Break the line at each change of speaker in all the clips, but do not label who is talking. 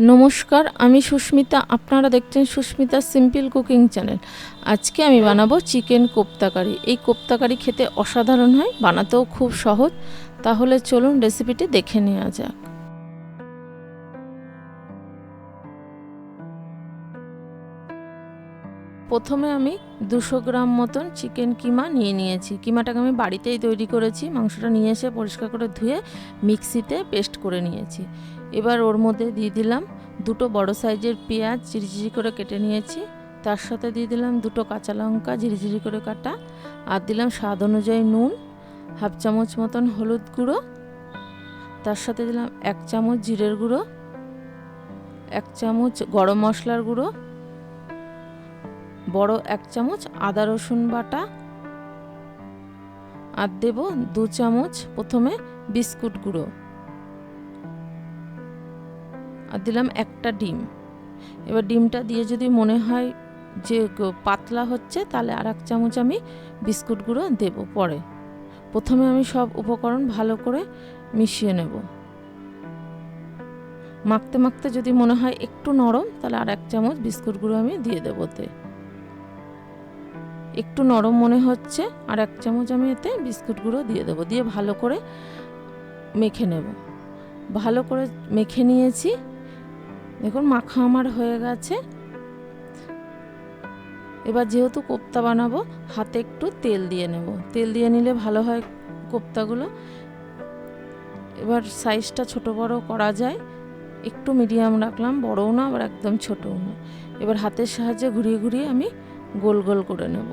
নমস্কার, আমি সুস্মিতা। আপনারা দেখছেন সুস্মিতা সিম্পল কুকিং চ্যানেল। আজকে আমি বানাবো চিকেন কোপ্তা কারি এই কোপ্তাকারি খেতে অসাধারণ হয়, বানাতেও খুব সহজ। তাহলে চলুন রেসিপিটি দেখে নেওয়া যাক। প্রথমে আমি দুশো গ্রাম মতন চিকেন কিমা নিয়ে নিয়েছি। কিমাটাকে আমি বাড়িতেই তৈরি করেছি, মাংসটা নিয়ে এসে পরিষ্কার করে ধুয়ে মিক্সিতে পেস্ট করে নিয়েছি। এবার ওর মধ্যে দিয়ে দিলাম দুটো বড় সাইজের পেঁয়াজ চিরিচিরি করে কেটে নিয়েছি। তার সাথে দিয়ে দিলাম দুটো কাঁচা লঙ্কা ঝিরিঝিরি করে কাটা আর দিলাম স্বাদ অনুযায়ী নুন, হাফ চামচ মতন হলুদ গুঁড়ো। তার সাথে দিলাম এক চামচ জিরের গুঁড়ো, এক চামচ গরম মশলার গুঁড়ো বড় এক চামচ আদা রসুন বাটা আর দেব দু চামচ প্রথমে বিস্কুট গুঁড়ো। আর দিলাম একটা ডিম। এবার ডিমটা দিয়ে যদি মনে হয় যে পাতলা হচ্ছে, তাহলে আর এক চামচ আমি বিস্কুট গুঁড়ো দেবো পরে। প্রথমে আমি সব উপকরণ ভালো করে মিশিয়ে নেব। মাখতে মাখতে যদি মনে হয় একটু নরম, তাহলে আর এক চামচ বিস্কুট গুঁড়ো আমি দিয়ে দেবোতে একটু নরম মনে হচ্ছে, আর এক চামচ আমি এতে বিস্কুট গুঁড়ো দিয়ে দেবো। দিয়ে ভালো করে মেখে নেব। ভালো করে মেখে নিয়েছি। দেখুন, মাখা আমার হয়ে গেছে। এবার যেহেতু কোপ্তা বানাবো, হাতে একটু তেল দিয়ে নেব। তেল দিয়ে নিলে ভালো হয় কোপ্তাগুলো। এবার সাইজটা ছোট বড় করা যায়। একটু মিডিয়াম রাখলাম, বড়ও না, আবার একদম ছোটও না। এবার হাতের সাহায্যে ঘুরিয়ে ঘুরিয়ে আমি গোল গোল করে নেব।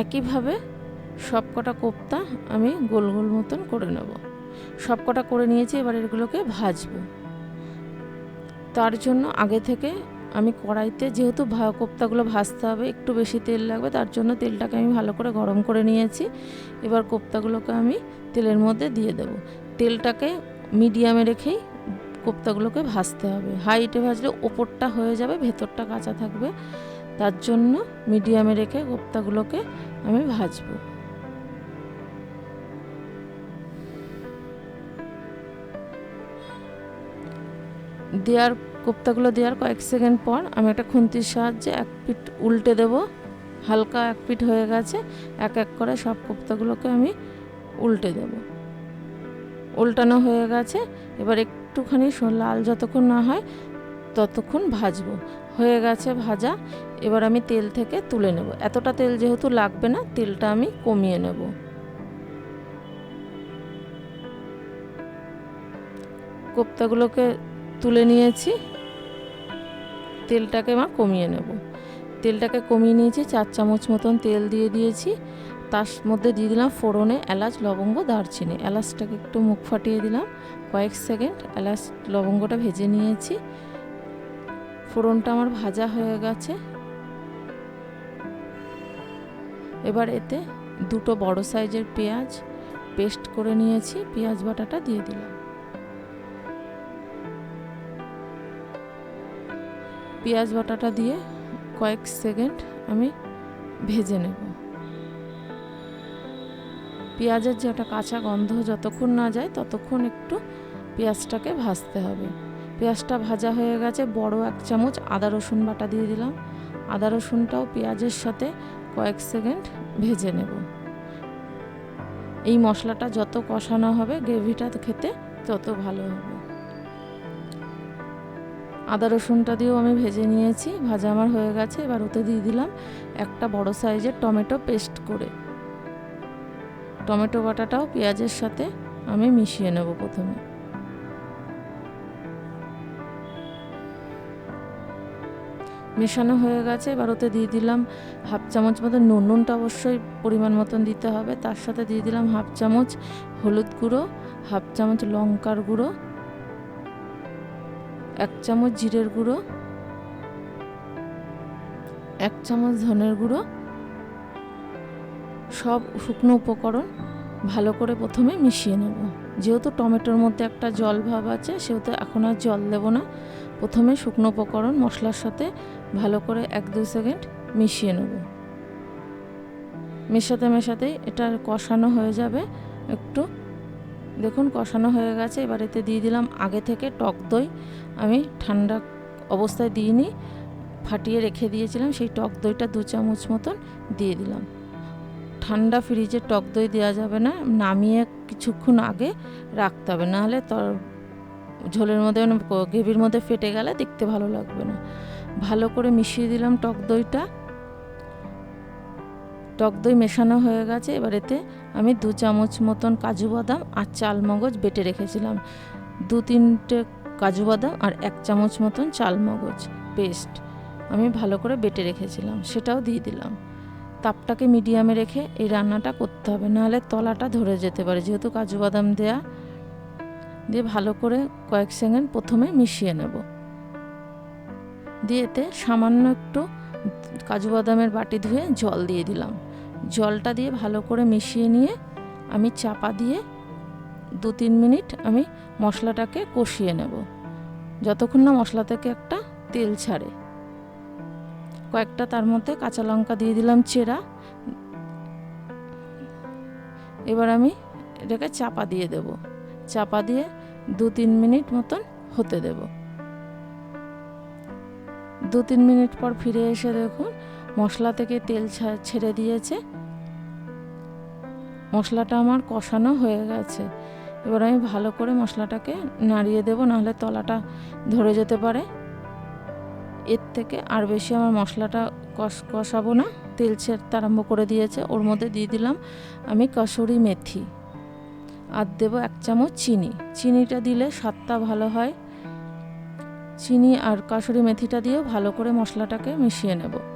একইভাবে সব কটা কোপ্তা আমি গোল গোল মতন করে নেব। সব কটা করে নিয়েছি, এবার এগুলোকে ভাজবো। তার জন্য আগে থেকে আমি কড়াইতে যেহেতু কোপ্তাগুলো ভাজতে হবে, একটু বেশি তেল লাগবে, তার জন্য তেলটাকে আমি ভালো করে গরম করে নিয়েছি। এবার কোপ্তাগুলোকে আমি তেলের মধ্যে দিয়ে দেব। তেলটাকে মিডিয়ামে রেখেই কোপ্তাগুলোকে ভাজতে হবে। হাইটে ভাজলে ওপরটা হয়ে যাবে, ভেতরটা কাঁচা থাকবে। তার জন্য মিডিয়ামে রেখে কোপ্তাগুলোকে আমি ভাজবো। দেওয়ার কোপ্তাগুলো দেওয়ার কয়েক সেকেন্ড পর আমি একটা খুন্তির সাহায্যে এক পিঠ উল্টে দেব। হালকা এক পিঠ হয়ে গেছে, এক এক করে সব কোপ্তাগুলোকে আমি উল্টে দেব। উল্টানো হয়ে গেছে। এবার একটুখানি লাল যতক্ষণ না হয় ততক্ষণ ভাজবো। হয়ে গেছে ভাজা। এবার আমি তেল থেকে তুলে নেব। এতটা তেল যেহেতু লাগবে না, তেলটা আমি কমিয়ে নেব। কোপ্তাগুলোকে তুলে নিয়েছি। তেলটাকে আমার কমিয়ে নেব। তেলটাকে কমিয়ে নিয়েছি, চার চামচ মতন তেল দিয়ে দিয়েছি। তার মধ্যে দিয়ে দিলাম ফোড়নে এলাচ, লবঙ্গ, দারচিনি। এলাচটাকে একটু মুখ ফাটিয়ে দিলাম। কয়েক সেকেন্ড এলাচ, লবঙ্গটা ভেজে নিয়েছি। ফোড়নটা আমার ভাজা হয়ে গেছে। এবার এতে দুটো বড় সাইজের পেঁয়াজ পেস্ট করে নিয়েছি। পেঁয়াজ বাটাটা দিয়ে দিলাম। পেঁয়াজ বাটাটা দিয়ে কয়েক সেকেন্ড আমি ভেজে নেব। পেঁয়াজের যে একটা কাঁচা গন্ধ যতক্ষণ না যায়, ততক্ষণ একটু পেঁয়াজটাকে ভাজতে হবে। পেঁয়াজটা ভাজা হয়ে গেছে, বড় এক চামচ আদা রসুন বাটা দিয়ে দিলাম। আদা রসুনটাও পেঁয়াজের সাথে কয়েক সেকেন্ড ভেজে নেব। এই মশলাটা যত কষানো হবে, গ্রেভিটা খেতে তত ভালো হবে। আদা রসুনটা দিয়েও আমি ভেজে নিয়েছি, ভাজা আমার হয়ে গেছে। এবার ওতে দিয়ে দিলাম একটা বড় সাইজের টমেটো পেস্ট করে। টমেটো বাটাটাও পেঁয়াজের সাথে আমি মিশিয়ে নেব প্রথমে। মেশানো হয়ে গেছে, এবার ওতে দিয়ে দিলাম হাফ চামচ মতো নুন। নুনটা অবশ্যই পরিমাণ মতন দিতে হবে। তার সাথে দিয়ে দিলাম হাফ চামচ হলুদ গুঁড়ো, হাফ চামচ লঙ্কার গুঁড়ো, এক চামচ জিরের গুঁড়ো, এক চামচ ধনের গুঁড়ো সব শুকনো উপকরণ ভালো করে প্রথমে মিশিয়ে নেব। যেহেতু টমেটোর মধ্যে একটা জল ভাব আছে, সেহেতু এখন আর জল দেব না। প্রথমে শুকনো উপকরণ মশলার সাথে ভালো করে এক দু সেকেন্ড মিশিয়ে নেব। মেশাতে মেশাতেই এটা কষানো হয়ে যাবে। একটু দেখুন, কষানো হয়ে গেছে। এবার এতে দিয়ে দিলাম আগে থেকে টক দই। আমি ঠান্ডা অবস্থায় দিইনি, ফাটিয়ে রেখে দিয়েছিলাম। সেই টক দইটা দু চামচ মতন দিয়ে দিলাম। ঠান্ডা ফ্রিজে টক দই দেওয়া যাবে না, নামিয়ে কিছুক্ষণ আগে রাখতে হবে। নাহলে তর, ঝোলের মধ্যে মানে গ্রেভির মধ্যে ফেটে গেলে দেখতে ভালো লাগবে না। ভালো করে মিশিয়ে দিলাম টক দইটা। টক দই মেশানো হয়ে গেছে, এবার এতে আমি দু চামচ মতন কাজু বাদাম আর চাল মগজ বেটে রেখেছিলাম। দু তিনটে কাজু বাদাম আর এক চামচ মতন চাল মগজ, পেস্ট আমি ভালো করে বেটে রেখেছিলাম, সেটাও দিয়ে দিলাম। তাপটাকে মিডিয়ামে রেখে এই রান্নাটা করতে হবে। নাহলে তলাটা ধরে যেতে পারে। যেহেতু কাজু বাদাম দেয়া, দিয়ে ভালো করে কয়েক সেকেন্ড প্রথমে মিশিয়ে নেব। দিয়ে এতে সামান্য একটু কাজু বাদামের বাটি ধুয়ে জল দিয়ে দিলাম। জলটা দিয়ে ভালো করে মিশিয়ে নিয়ে আমি চাপা দিয়ে দু তিন মিনিট আমি মশলাটাকে কষিয়ে নেব। যতক্ষণ না মশলা থেকে একটা তেল ছাড়ে। কয়েকটা তার মধ্যে কাঁচা লঙ্কা দিয়ে দিলাম চেরা। এবার আমি এটাকে চাপা দিয়ে দেব। চাপা দিয়ে দু তিন মিনিট মতন হতে দেব। দু তিন মিনিট পর ফিরে এসে দেখুন, মশলা থেকে তেল ছেড়ে দিয়েছে। মশলাটা আমার কষানো হয়ে গেছে। এবার আমি ভালো করে মশলাটাকে নাড়িয়ে দেবো, নাহলে তলাটা ধরে যেতে পারে। এর থেকে আর বেশি আমার মশলাটা কষ কষাবো না। তেল ছেড়তে আরম্ভ করে দিয়েছে। ওর মধ্যে দিয়ে দিলাম আমি কসুরি মেথি। আর দেবো এক চামচ চিনি। চিনিটা দিলে স্বাদটা ভালো হয়। চিনি আর কাসুরি মেথিটা দিয়েও ভালো করে মশলাটাকে মিশিয়ে নেব।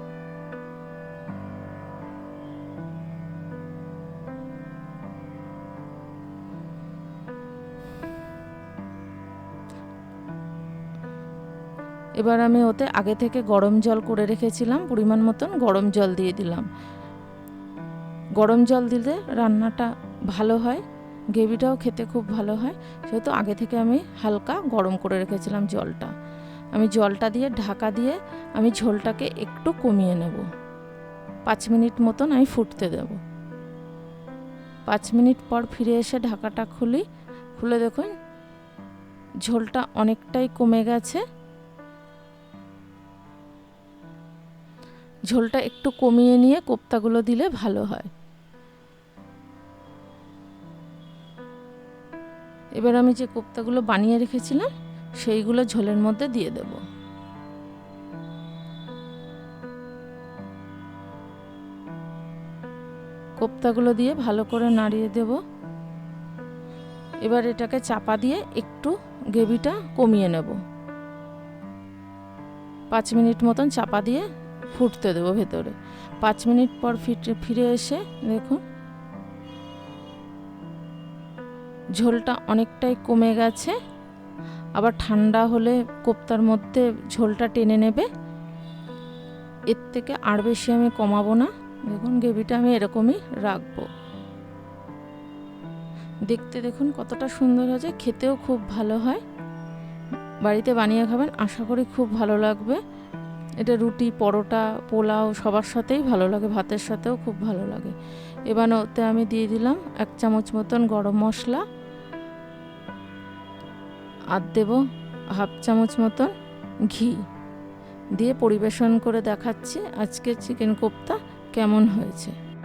এবার আমি ওতে আগে থেকে গরম জল করে রেখেছিলাম, পরিমাণ মতন গরম জল দিয়ে দিলাম। গরম জল দিলে রান্নাটা ভালো হয়, গ্রেভিটাও খেতে খুব ভালো হয়, সেহেতু আগে থেকে আমি হালকা গরম করে রেখেছিলাম জলটা। আমি জলটা দিয়ে ঢাকা দিয়ে আমি ঝোলটাকে একটু কমিয়ে নেব। পাঁচ মিনিট মতন আমি ফুটতে দেব। পাঁচ মিনিট পর ফিরে এসে ঢাকাটা খুলি। খুলে দেখুন, ঝোলটা অনেকটাই কমে গেছে। ঝোলটা একটু কমিয়ে নিয়ে কোপ্তাগুলো দিলে ভালো হয়। এবার আমি যে কোপ্তাগুলো বানিয়ে রেখেছিলাম, সেইগুলো ঝোলের মধ্যে দিয়ে দেব। কোপ্তাগুলো দিয়ে ভালো করে নাড়িয়ে দেব। এবার এটাকে চাপা দিয়ে একটু গ্রেভিটা কমিয়ে নেব। পাঁচ মিনিট মতন চাপা দিয়ে ফুটতে দেবো ভেতরে। পাঁচ মিনিট পর ফিরে এসে দেখুন, ঝোলটা অনেকটাই কমে গেছে। আবার ঠান্ডা হলে কোপ্তার মধ্যে ঝোলটা টেনে নেবে। এর থেকে আর বেশি আমি কমাবো না। দেখুন, গ্রেভিটা আমি এরকমই রাখব। দেখতে দেখুন কতটা সুন্দর হয়েছে। খেতেও খুব ভালো হয়। বাড়িতে বানিয়ে খাবেন, আশা করি খুব ভালো লাগবে। এটা রুটি, পরোটা, পোলাও সবার সাথেই ভালো লাগে, ভাতের সাথেও খুব ভালো লাগে। এবার ওতে আমি দিয়ে দিলাম এক চামচ মতন গরম মশলা। আর দেব হাফ চামচ মতন ঘি। দিয়ে পরিবেশন করে দেখাচ্ছি আজকে চিকেন কোপ্তা কেমন হয়েছে।